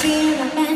ที่เราแม่